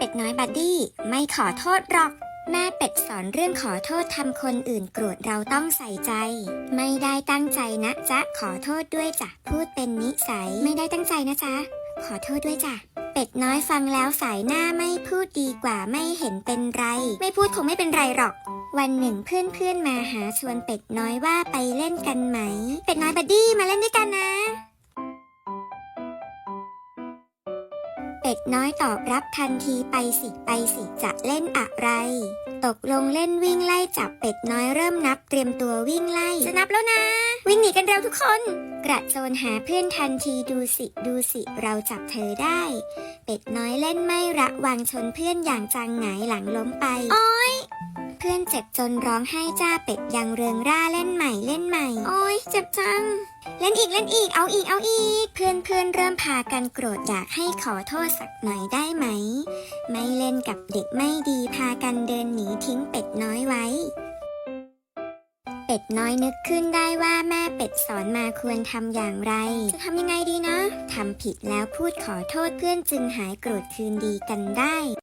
เป็ดน้อยบัดดี้ไม่ขอโทษหรอก แม่เป็ดสอนเรื่องขอโทษทำคนอื่นโกรธเราต้องใส่ใจ ไม่ได้ตั้งใจนะจ๊ะขอโทษด้วยจ้ะพูดเป็นนิสัยไม่ได้ตั้งใจนะจ๊ะขอโทษด้วยจ้ะเป็ดน้อยฟังแล้วสายหน้าไม่พูดดีกว่าไม่เห็นเป็นไร ไม่พูดคงไม่เป็นไรหรอก วันหนึ่งเพื่อนๆมาหาชวนเป็ดน้อยว่าไปเล่นกันไหม เป็ดน้อยบัดดี้มาเล่นด้วยกันนะ เป็ดน้อยตอบรับทันทีไปสิไปสิจะเล่นอะไร ตกลงเล่นวิ่งไล่จับเป็ดน้อยเริ่มนับเตรียมตัววิ่งไล่ จะนับแล้วนะ วิ่งหนีกันเร็วทุกคน กระโจนหาเพื่อนทันทีดูสิดูสิเราจับเธอได้ เป็ดน้อยเล่นไม่ระวังชนเพื่อนอย่างจังหงายหลังล้มไปอ้อยเพื่อนเจ็บจนร้องไห้จ้าเป็ดยังเริงร่าเล่นใหม่เล่นใหม่ โอ้ยเจ็บจัง เล่นอีกเล่นอีกเอาอีกเอาอีก เพื่อนเพื่อนเริ่มพากันโกรธอยากให้ขอโทษสักหน่อยได้ไหม ไม่เล่นกับเด็กไม่ดีพากันเดินหนีทิ้งเป็ดน้อยไว้ เป็ดน้อยนึกขึ้นได้ว่าแม่เป็ดสอนมาควรทำอย่างไร จะทำยังไงดีนะทำผิดแล้วพูดขอโทษเพื่อนจึงหายโกรธคืนดีกันได้